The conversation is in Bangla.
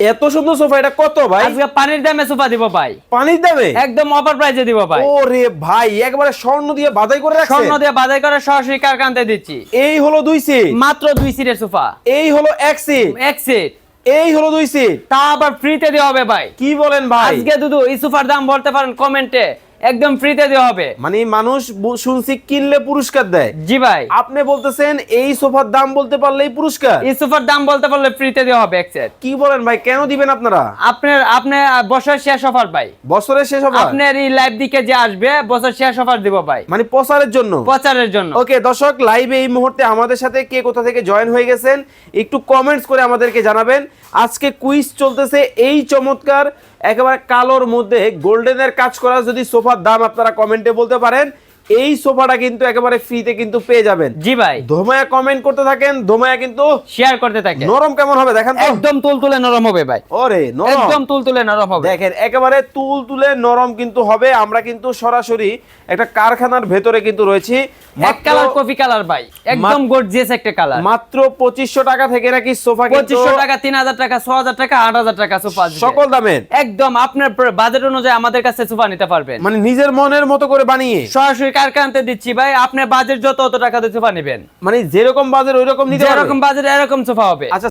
এত সুন্দর সোফা এটা কত ভাই? আজকে পানির দামে সোফা দিব ভাই। পানির দামে? একদম অফার প্রাইসে দিব ভাই। ওরে ভাই একবারে স্বর্ণ দিয়ে বাজাই করে রাখছে? স্বর্ণ দিয়ে বাজাই করে সরাসরি কারখানাতে দিচ্ছি। এই হলো দুই সিট মাত্র দুই সিটের সোফা। এই হলো এক সিট এক সিট এই হলো দুই সিট তা আবার ফ্রিতে দেওয়া হবে ভাই। কি বলেন ভাই? আজকে দুদু এই সোফার দাম বলতে পারেন কমেন্টে একদম ফ্রিতে দেওয়া হবে। মানে মানুষ শুনছি কিনলে পুরস্কার দেয়। জি ভাই। আপনি বলতেছেন এই সোফার দাম বলতে পারলেই পুরস্কার। এই সোফার দাম বলতে পারলে ফ্রিতে দেওয়া হবে এক set। কি বলেন ভাই কেন দিবেন আপনারা? আপনার আপনার বছর শেষ অফার ভাই। বছরের শেষ হবে আপনার এই লাইভ দিকে যে আসবে বছর শেষ অফার দিব ভাই। মানে প্রচারের জন্য? প্রচারের জন্য। ওকে দর্শক লাইভে এই মুহূর্তে আমাদের সাথে কে কোথা থেকে জয়েন হয়ে গেছেন একটু কমেন্টস করে আমাদেরকে জানাবেন। আজকে কুইজ চলতেছে এই চমৎকার একেবারে কালোর মধ্যে গোল্ডেনের কাজ করা যদি সোফার দাম আপনারা কমেন্টে বলতে পারেন। এই সোফাটা কিন্তু একেবারে ফ্রিতে কিন্তু পেয়ে যাবেন। জি ভাই। ধোমায়া কমেন্ট করতে থাকেন ধোমায়া কিন্তু শেয়ার করতে থাকে। নরম কেমন হবে দেখেন একদম তুলতুলে নরম হবে ভাই। ওরে নরম। একদম তুলতুলে নরম হবে। দেখেন একেবারে তুল তুলে নরম কিন্তু হবে। আমরা কিন্তু সরাসরি একটা কারখানার ভেতরে কিন্তু রয়েছি। এক কালার কফি কালার ভাই। একদম গর্জিয়াস একটা কালার মাত্র পঁচিশশো টাকা থেকে নাকি সোফা কিন্তু পঁচিশশো টাকা তিন হাজার টাকা ছ হাজার টাকা আট হাজার টাকা সোফা। সকল দামের। একদম আপনার বাজেট অনুযায়ী আমাদের কাছে সোফা নিতে পারবেন। মানে নিজের মনের মতো করে বানিয়ে। সরাসরি কারখানাতে দিচ্ছি ভাই। আপনার বাজেট যত অত টাকা দিয়ে সোফা নেবেন। মানে যেরকম বাজার ওই রকম যেরকম বাজেট এরকম সোফা হবে। আচ্ছা